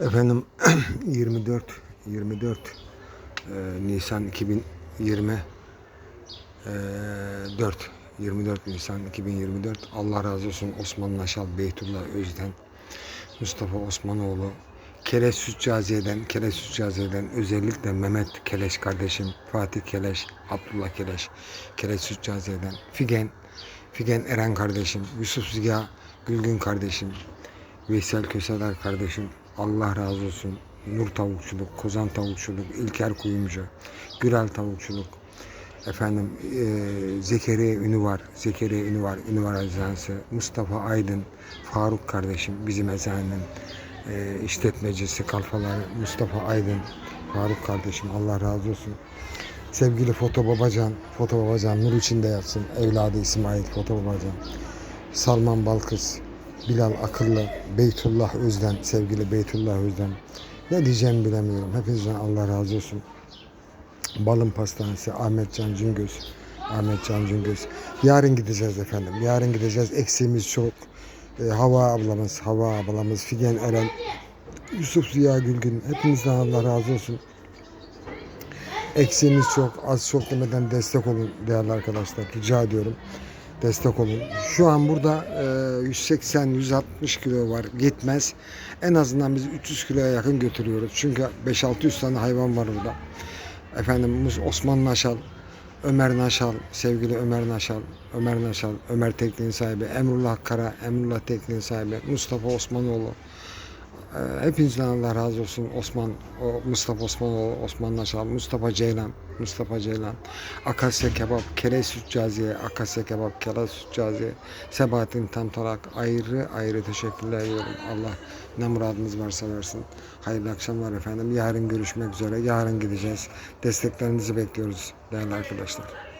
Efendim 24 24 e, Nisan 2020 e, 4 24 Nisan 2024 Allah razı olsun Osman Naşal Beytullah Özden Mustafa Osmanoğlu. Keleş Sütcaziye'den Keleş Sütcaziye'den özellikle Mehmet Keleş kardeşim Fatih Keleş Abdullah Keleş Keleş Sütcaziye'den Figen Figen Eren kardeşim Yusuf Ziya Gülgün kardeşim Veysel Köseler kardeşim Allah razı olsun. Nur Tavukçuluk, Kozan Tavukçuluk, İlker Kuyumcu, Gürel Tavukçuluk, efendim e, Zekeriya Ünü var, Zekeriya Ünü var, Ünü var Eczanesi, Mustafa Aydın, Faruk kardeşim bizim eczanenin e, işletmecisi kalfaları Mustafa Aydın, Faruk kardeşim Allah razı olsun. Sevgili Foto Babacan, Foto Babacan nur içinde yatsın. Evladı İsmail Foto Babacan. Salman Balkız, Bilal Akıllı, Beytullah Özden, sevgili Beytullah Özden. Ne diyeceğimi bilemiyorum. Hepinizden Allah razı olsun. Balım Pastanesi, Ahmet Can Cüngöz. Ahmet Can Cüngöz. Yarın gideceğiz efendim. Yarın gideceğiz. Eksiğimiz çok. Ee, Hava ablamız, Hava ablamız, Figen Eren, Yusuf Ziya Gülgün. Hepinizden Allah razı olsun. Eksiğimiz çok. Az çok demeden destek olun değerli arkadaşlar. Rica ediyorum. Destek olun. Şu an burada e, 180-160 kilo var. Gitmez. En azından biz 300 kiloya yakın götürüyoruz. Çünkü 5-600 tane hayvan var burada. Efendim Osman Naşal, Ömer Naşal, sevgili Ömer Naşal, Ömer Naşal, Ömer Tekniğin sahibi, Emrullah Kara, Emrullah Tekniğin sahibi, Mustafa Osmanoğlu. Ee, Hepinizden Allah razı olsun. Osman, Mustafa Osmanoğlu, Osman Naşal, Mustafa Ceylan, Mustafa Ceylan, Akasya Kebap, Kele Sütcaziye, Akasya Kebap, Kele Sütcaziye, Sebahattin Tantarak ayrı ayrı teşekkürler ediyorum. Allah ne muradınız varsa versin. Hayırlı akşamlar efendim. Yarın görüşmek üzere. Yarın gideceğiz. Desteklerinizi bekliyoruz değerli arkadaşlar.